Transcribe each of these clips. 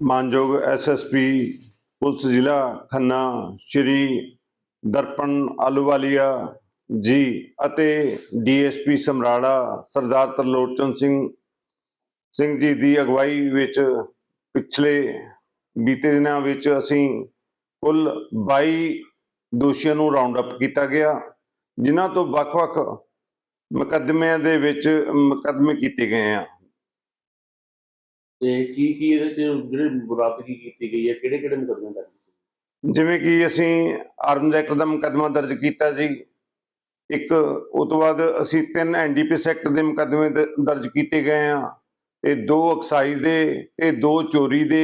ਮਾਨਯੋਗ SSP police ਜ਼ਿਲ੍ਹਾ ਖੰਨਾ, ਸ਼੍ਰੀ ਦਰਪਣ ਆਲੂਵਾਲੀਆ ਜੀ ਅਤੇ ਡੀਐਸਪੀ ਸਮਰਾਲਾ ਸਰਦਾਰ ਤਰਲੋਚਨ ਸਿੰਘ ਸਿੰਘ ਜੀ ਦੀ ਅਗਵਾਈ ਵਿੱਚ ਪਿਛਲੇ ਬੀਤੇ ਦਿਨਾਂ ਵਿੱਚ ਅਸੀਂ ਕੁੱਲ 22 ਦੋਸ਼ੀਆਂ ਨੂੰ ਰਾਉਂਡ ਅਪ ਕੀਤਾ ਗਿਆ, ਜਿਨ੍ਹਾਂ ਤੋਂ ਵੱਖ-ਵੱਖ ਮੁਕੱਦਮਿਆਂ ਦੇ ਵਿੱਚ ਮੁਕੱਦਮੇ ਕੀਤੇ ਗਏ ਆ। ਤੇ ਕੀ ਕੀ ਇਹਦੇ ਚ ਜਿਹੜੇ ਬਰਾਬਰੀ ਕੀਤੀ ਗਈ ਹੈ ਕਿਹੜੇ ਕਿਹੜੇ ਮੁਕੱਦਮੇ ਦਰਜ ਜਿਵੇਂ ਕਿ ਅਸੀਂ ਆਰਮਜ਼ ਐਕਟ ਦਾ ਮੁਕੱਦਮਾ ਦਰਜ ਕੀਤਾ ਜੀ ਇੱਕ ਉਹ ਤੋਂ ਬਾਅਦ ਅਸੀਂ ਤਿੰਨ ਐਨਡੀਪੀਐਸ ਐਕਟ ਦੇ ਮੁਕੱਦਮੇ ਦਰਜ ਕੀਤੇ ਗਏ ਆ ਤੇ ਦੋ ਐਕਸਾਈਜ਼ ਦੇ ਤੇ ਦੋ ਚੋਰੀ ਦੇ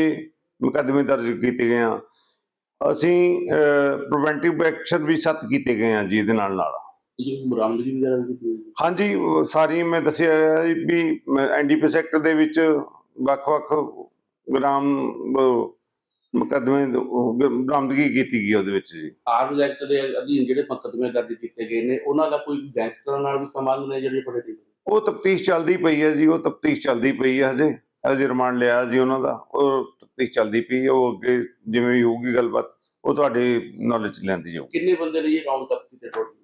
ਮੁਕੱਦਮੇ ਦਰਜ ਕੀਤੇ ਗਏ ਆ ਅਸੀਂ ਪ੍ਰੀਵੈਂਟਿਵ ਐਕਸ਼ਨ ਵੀ ਸੱਤ ਕੀਤੇ ਗਏ ਆ ਜੀ ਇਹਦੇ ਨਾਲ ਨਾਲ? ਹਾਂਜੀ ਸਾਰੀ ਮੈਂ ਦੱਸਿਆ ਵੀ ਐਨਡੀਪੀਐਸ ਐਕਟ ਦੇ ਵਿੱਚ ਵੱਖ-ਵੱਖ ਗ੍ਰਾਮ ਮੁਕੱਦਮੇ ਬਰਾਮਦਗੀ ਕੀਤੀ ਗਈ ਉਹਦੇ ਵਿੱਚ ਜੀ। ਆਰਮਜ਼ ਐਕਟ ਦੇ ਅਧੀਨ ਜਿਹੜੇ ਮੁਕੱਦਮੇ ਦਰਜ ਕੀਤੇ ਗਏ ਨੇ ਉਹਨਾਂ ਦਾ ਕੋਈ ਗੈਂਗਸਟਰਾਂ ਨਾਲ ਵੀ ਸੰਬੰਧ ਨੇ ਜਿਹੜੇ ਫੜੇ ਗਏ ਉਹ ਤਫਤੀਸ਼ ਚੱਲਦੀ ਪਈ ਹੈ ਜੀ ਉਹ ਤਫਤੀਸ਼ ਚੱਲਦੀ ਪਈ ਹੈ ਹਜੇ। ਹਜੇ ਰਿਮਾਂਡ ਲਿਆ ਜੀ ਉਹਨਾਂ ਦਾ ਉਹ ਤਫਤੀਸ਼ ਚੱਲਦੀ ਪਈ ਹੈ ਉਹ ਅੱਗੇ ਜਿਵੇਂ ਵੀ ਹੋਊਗੀ ਗੱਲਬਾਤ ਉਹ ਤੁਹਾਡੇ ਨੌਲੇਜ ਲੈਂਦੀ ਜਾਊ ਕਿੰਨੇ ਬੰਦੇ ਨੇ ਇਹ ਰਾਉਂਡ ਅਪ ਕੀਤੇ ਟੋਟਲ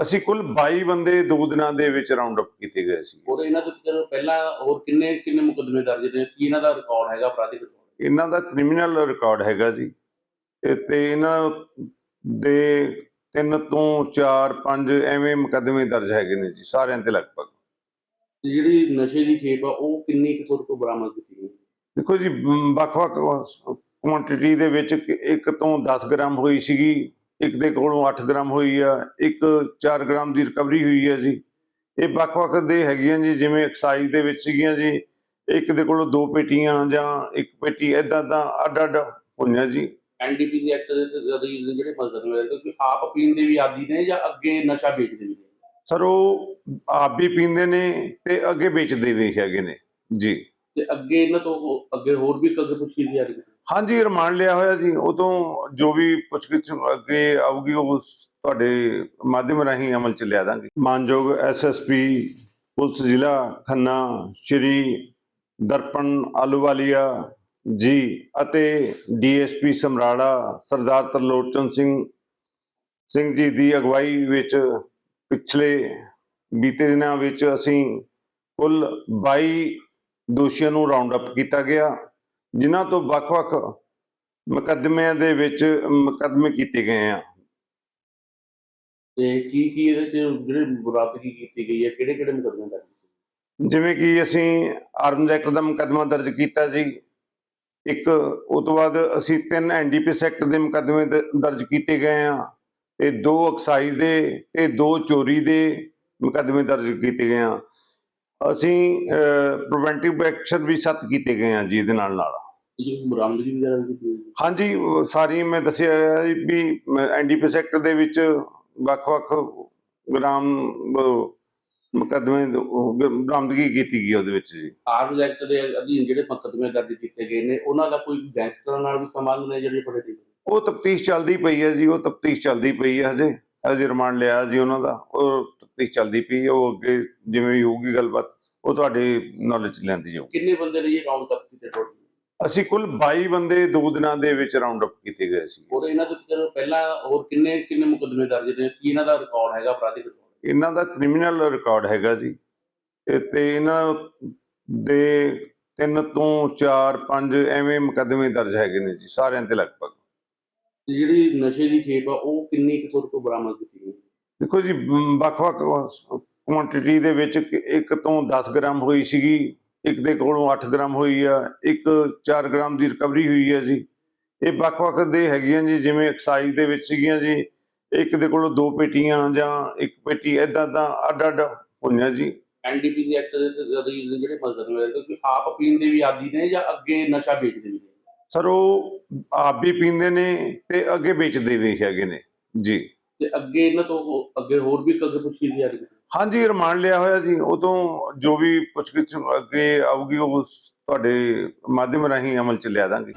ਅਸੀਂ ਕੁੱਲ 22 ਬੰਦੇ ਦੋ ਦਿਨਾਂ ਦੇ ਵਿੱਚ ਰਾਉਂਡ ਅਪ ਕੀਤੇ ਗਏ ਸੀ। ਔਰ ਇਹਨਾਂ ਦੇ ਉੱਤੇ ਪਹਿਲਾਂ ਹੋਰ ਕਿੰਨੇ ਕਿੰਨੇ ਮੁਕੱਦਮੇ ਦਰਜ ਨੇ? ਕੀ ਇਹਨਾਂ ਦਾ ਰਿਕਾਰਡ ਹੈਗਾ ਅਪਰਾਧਿਕ ਰਿਕਾਰਡ ਇਹਨਾਂ ਦਾ ਕ੍ਰਿਮੀਨਲ ਰਿਕਾਰਡ ਹੈਗਾ ਜੀ। ਤੇ- ਤੇ ਇਹਨਾਂ ਦੇ ਤਿੰਨ ਤੋਂ 4 5 ਐਵੇਂ ਮੁਕੱਦਮੇ ਦਰਜ ਹੈਗੇ ਨੇ ਜੀ ਸਾਰਿਆਂ ਤੇ ਲਗਭਗ। ਤੇ ਜਿਹੜੀ ਨਸ਼ੇ ਦੀ ਖੇਪ ਆ ਉਹ ਕਿੰਨੀ ਕੁ ਤੁਹਾਡੇ ਤੋਂ ਬਰਾਮਦ ਕੀਤੀ ਗਈ? ਦੇਖੋ ਜੀ ਵੱਖ-ਵੱਖ ਕੁਆਂਟੀਟੀ ਦੇ ਵਿੱਚ ਇੱਕ- ਇੱਕ ਤੋਂ 10 ਗ੍ਰਾਮ ਹੋਈ ਸੀਗੀ। ਇੱਕ ਦੇ ਕੋਲੋਂ 8 ਗ੍ਰਾਮ ਹੋਈ ਆ ਇੱਕ 4 ਗ੍ਰਾਮ ਦੀ ਰਿਕਵਰੀ ਹੋਈ ਹੈ ਜੀ। ਇਹ ਵੱਖ-ਵੱਖ ਦੇ ਹੈਗੀਆਂ ਜੀ ਜਿਵੇਂ ਐਕਸਾਈਜ਼ ਦੇ ਵਿੱਚ ਸੀਗੀਆਂ ਜੀ। ਇੱਕ ਦੇ ਕੋਲੋਂ ਦੋ ਪੇਟੀਆਂ ਜਾਂ ਇੱਕ ਪੇਟੀ ਐਦਾਂ ਦਾ ਅੱਡ-ਅੱਡ ਹੋਈਆਂ ਜੀ। ਐਨਡੀਪੀਸੀ ਐਕਟ ਦੇ ਅਧੀਨ ਜਿਹੜੇ ਮੁਕੱਦਮੇ ਦਰਜ ਕਿ ਆਪ ਪੀਣ ਦੇ ਵੀ ਆਦੀ ਨੇ ਜਾਂ ਅੱਗੇ ਨਸ਼ਾ ਵੇਚਦੇ ਨੇ? ਸਰ ਉਹ ਆਪ ਵੀ ਪੀਂਦੇ ਨੇ ਤੇ ਅੱਗੇ ਵੇਚਦੇ ਵੀ ਹੈਗੇ ਨੇ ਜੀ। ਤੇ ਅੱਗੇ ਇਹਨਾਂ ਤੋਂ ਅੱਗੇ ਹੋਰ ਵੀ ਪੁੱਛ ਰਹੀ ਹਾਂਜੀ, ਰਿਮਾਂਡ ਲਿਆ ਹੋਇਆ ਜੀ। ਉਹ ਤੋਂ ਜੋ ਵੀ ਪੁੱਛਗਿੱਛ ਅੱਗੇ ਆਊਗੀ, ਉਹ ਤੁਹਾਡੇ ਮਾਧਿਅਮ ਰਾਹੀਂ ਅਮਲ ਚ ਲਿਆ ਦਾਂਗੇ। ਮਾਨਯੋਗ ਐਸਐਸਪੀ ਪੁਲਿਸ ਜ਼ਿਲ੍ਹਾ, ਖੰਨਾ, ਸ਼੍ਰੀ ਦਰਪਣ ਆਲੂਵਾਲੀਆ ਜੀ ਅਤੇ ਡੀਐਸਪੀ ਸਮਰਾਲਾ, ਸਰਦਾਰ ਤਰਲੋਚਨ ਸਿੰਘ ਸਿੰਘ ਜੀ ਦੀ ਅਗਵਾਈ ਵਿੱਚ ਪਿਛਲੇ ਬੀਤੇ ਦਿਨਾਂ ਵਿੱਚ ਅਸੀਂ ਕੁੱਲ 22 ਦੋਸ਼ੀਆਂ ਨੂੰ ਰਾਉਂਡ ਅਪ ਕੀਤਾ ਗਿਆ। ਜਿਨ੍ਹਾਂ ਤੋਂ ਵੱਖ-ਵੱਖ ਮੁਕੱਦਮਿਆਂ ਦੇ ਵਿੱਚ ਮੁਕੱਦਮੇ ਕੀਤੇ ਗਏ ਆ। ਤੇ ਕੀ ਕੀ ਇਹਦੇ ਚ ਜਿਹੜੇ ਬਰਾਬਰੀ ਕੀਤੀ ਗਈ ਹੈ ਕਿਹੜੇ ਕਿਹੜੇ ਮੁਕੱਦਮੇ ਦਰਜ ਜਿਵੇਂ ਕਿ ਅਸੀਂ ਆਰਮਜ਼ ਐਕਟ ਦਾ ਮੁਕੱਦਮਾ ਦਰਜ ਕੀਤਾ ਜੀ ਇੱਕ ਉਹ ਤੋਂ ਬਾਅਦ ਅਸੀਂ ਤਿੰਨ ਐਨਡੀਪੀਐਸ ਐਕਟ ਦੇ ਮੁਕੱਦਮੇ ਦਰਜ ਕੀਤੇ ਗਏ ਆ। ਤੇ ਦੋ ਐਕਸਾਈਜ਼ ਦੇ ਤੇ ਦੋ ਚੋਰੀ ਦੇ ਮੁਕੱਦਮੇ ਦਰਜ ਕੀਤੇ ਗਏ ਆ। ਅਸੀਂ ਪ੍ਰੀਵੈਂਟਿਵ ਐਕਸ਼ਨ ਵੀ ਸੱਤ ਕੀਤੇ ਗਏ ਆ ਜੀ ਇਹਦੇ ਨਾਲ ਨਾਲ। ਬਰਾਮਦਗੀ ਵਗੈਰਾ ਵੀ ਕੀਤੀ? ਹਾਂਜੀ ਸਾਰੀ ਮੈਂ ਦੱਸਿਆ ਵੀ ਐਨਡੀਪੀਐਸ ਐਕਟ ਦੇ ਵਿੱਚ ਵੱਖ-ਵੱਖ ਗ੍ਰਾਮ ਮੁਕੱਦਮੇ ਬਰਾਮਦਗੀ ਕੀਤੀ ਗਈ ਉਹਦੇ ਵਿੱਚ ਜੀ। ਆਰਮਜ਼ ਐਕਟ ਦੇ ਅਧੀਨ ਜਿਹੜੇ ਮੁਕੱਦਮੇ ਦਰਜ ਕੀਤੇ ਗਏ ਨੇ ਉਹਨਾਂ ਦਾ ਕੋਈ ਗੈਂਗਸਟਰਾਂ ਨਾਲ ਵੀ ਸੰਬੰਧ ਨੇ ਜਿਹੜੇ ਫੜੇ ਗਏ ਉਹ ਤਫਤੀਸ਼ ਚੱਲਦੀ ਪਈ ਹੈ ਜੀ ਉਹ ਤਫਤੀਸ਼ ਚੱਲਦੀ ਪਈ ਹੈ ਹਜੇ। ਹਜੇ ਰਿਮਾਂਡ ਲਿਆ ਜੀ ਉਹਨਾਂ ਦਾ। ਉਹ ਤਫਤੀਸ਼ ਚੱਲਦੀ ਪਈ ਹੈ ਉਹ ਅੱਗੇ ਜਿਵੇਂ ਵੀ ਹੋਊਗੀ ਗੱਲਬਾਤ ਉਹ ਤੁਹਾਡੇ ਨੌਲੇਜ ਲੈਂਦੀ ਜਾਊ ਕਿੰਨੇ ਬੰਦੇ ਨੇ ਇਹ ਰਾਉਂਡ ਅਪ ਕੀਤੇ ਟੋਟਲ ਅਸੀਂ ਕੁੱਲ 22 ਬੰਦੇ ਦੋ ਦਿਨਾਂ ਦੇ ਵਿੱਚ ਰਾਉਂਡ ਅਪ ਕੀਤੇ ਗਏ ਸੀ। ਔਰ ਇਹਨਾਂ ਦੇ ਉੱਤੇ ਪਹਿਲਾਂ ਹੋਰ ਕਿੰਨੇ ਕਿੰਨੇ ਮੁਕੱਦਮੇ ਦਰਜ ਨੇ? ਕੀ ਇਹਨਾਂ ਦਾ ਰਿਕਾਰਡ ਹੈਗਾ ਅਪਰਾਧਿਕ ਇਹਨਾਂ ਦਾ ਕ੍ਰਿਮੀਨਲ ਰਿਕਾਰਡ ਹੈਗਾ ਜੀ। ਤੇ- ਤੇ ਇਹਨਾਂ ਦੇ ਤਿੰਨ ਤੋਂ 4 5 ਐਵੇਂ ਮੁਕੱਦਮੇ ਦਰਜ ਹੈਗੇ ਨੇ ਜੀ ਸਾਰਿਆਂ ਤੇ ਲਗਭਗ। ਤੇ ਜਿਹੜੀ ਨਸ਼ੇ ਦੀ ਖੇਪ ਆ ਉਹ ਕਿੰਨੀ ਕੁ ਤੁਹਾਡੇ ਤੋਂ ਬਰਾਮਦ ਕੀਤੀ ਗਈ? ਦੇਖੋ ਜੀ ਵੱਖ-ਵੱਖ ਕੁਆਂਟੀਟੀ ਦੇ ਵਿੱਚ ਇੱਕ- ਤੋਂ 10 ਗ੍ਰਾਮ ਹੋਈ ਸੀਗੀ ਇੱਕ ਦੇ ਕੋਲੋਂ 8 ਗ੍ਰਾਮ ਹੋਈ ਆ ਇੱਕ 4 ਗ੍ਰਾਮ ਦੀ ਰਿਕਵਰੀ ਹੋਈ ਹੈ ਜੀ। ਇਹ ਵੱਖ-ਵੱਖ ਦੇ ਹੈਗੀਆਂ ਜੀ ਜਿਵੇਂ ਐਕਸਾਈਜ਼ ਦੇ ਵਿੱਚ ਸੀਗੀਆਂ ਜੀ ਇੱਕ ਦੇ ਕੋਲੋਂ ਦੋ ਪੇਟੀਆਂ ਜਾਂ ਇੱਕ ਪੇਟੀ ਐਦਾਂ ਦਾ ਅੱਡ-ਅੱਡ ਹੋਈਆਂ ਜੀ। ਐਨਡੀਪੀਸੀ ਐਕਟ ਦੇ ਅਧੀਨ ਜਿਹੜੇ ਮੁਕੱਦਮੇ ਦਰਜ ਕਿ ਆਪ ਪੀਣ ਦੇ ਵੀ ਆਦੀ ਨੇ ਜਾਂ ਅੱਗੇ ਨਸ਼ਾ ਵੇਚਦੇ ਵੀ ਨੇ? ਸਰ ਉਹ ਆਪ ਵੀ ਪੀਂਦੇ ਨੇ ਤੇ ਅੱਗੇ ਵੇਚਦੇ ਵੀ ਹੈਗੇ ਨੇ ਜੀ। ਤੇ ਅੱਗੇ ਇਹਨਾਂ ਤੋਂ ਹੋ- ਅੱਗੇ ਹੋਰ ਵੀ ਅੱਗੇ ਪੁੱਛ ਕੀਤੀ ਜਾ ਰਹੀ ਹੈ। ਹਾਂਜੀ, ਰਿਮਾਂਡ ਲਿਆ ਹੋਇਆ ਜੀ। ਉਹ ਤੋਂ ਜੋ ਵੀ ਪੁੱਛਗਿੱਛ ਅੱਗੇ ਆਊਗੀ, ਉਹ ਤੁਹਾਡੇ ਮਾਧਿਅਮ ਰਾਹੀਂ ਅਮਲ ਚ ਲਿਆ ਦਾਂਗੇ।